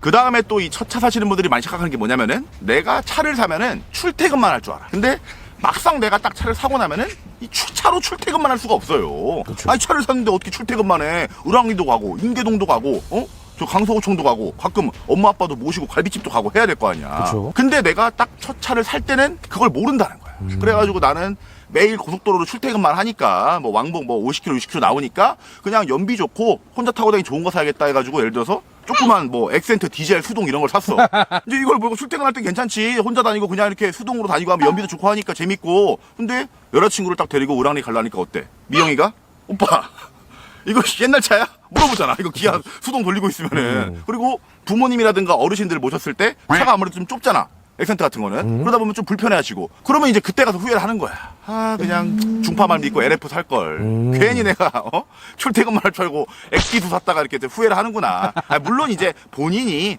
그 다음에 또 이 첫 차 사시는 분들이 많이 착각하는 게 뭐냐면은 내가 차를 사면은 출퇴근만 할 줄 알아. 근데 막상 내가 딱 차를 사고 나면은 이 출- 차로 출퇴근만 할 수가 없어요. 아니 차를 샀는데 어떻게 출퇴근만 해? 을왕리도 가고 인계동도 가고 어? 저 강서구청도 가고 가끔 엄마 아빠도 모시고 갈비집도 가고 해야 될 거 아니야. 그쵸. 근데 내가 딱 첫 차를 살 때는 그걸 모른다는 거야. 그래가지고 나는 매일 고속도로로 출퇴근만 하니까 뭐 왕복 뭐 50km, 60km 나오니까 그냥 연비 좋고 혼자 타고 다니기 좋은 거 사야겠다 해가지고 예를 들어서 조그만 뭐 엑센트 디젤 수동 이런 걸 샀어. 근데 이걸 보고 출퇴근할 때 괜찮지. 혼자 다니고 그냥 이렇게 수동으로 다니고 하면 연비도 좋고 하니까 재밌고. 근데 여자친구를 딱 데리고 을왕리 갈라니까 어때? 미영이가 오빠 이거 옛날 차야? 물어보잖아. 이거 기아 수동 돌리고 있으면은. 그리고 부모님이라든가 어르신들 모셨을 때 차가 아무래도 좀 좁잖아. 엑센트 같은 거는. 그러다 보면 좀 불편해 하시고. 그러면 이제 그때 가서 후회를 하는 거야. 아, 그냥 중파만 믿고 LF 살 걸. 괜히 내가, 어? 출퇴근만 할줄 알고 액기수 샀다가 이렇게 후회를 하는구나. 아, 물론 이제 본인이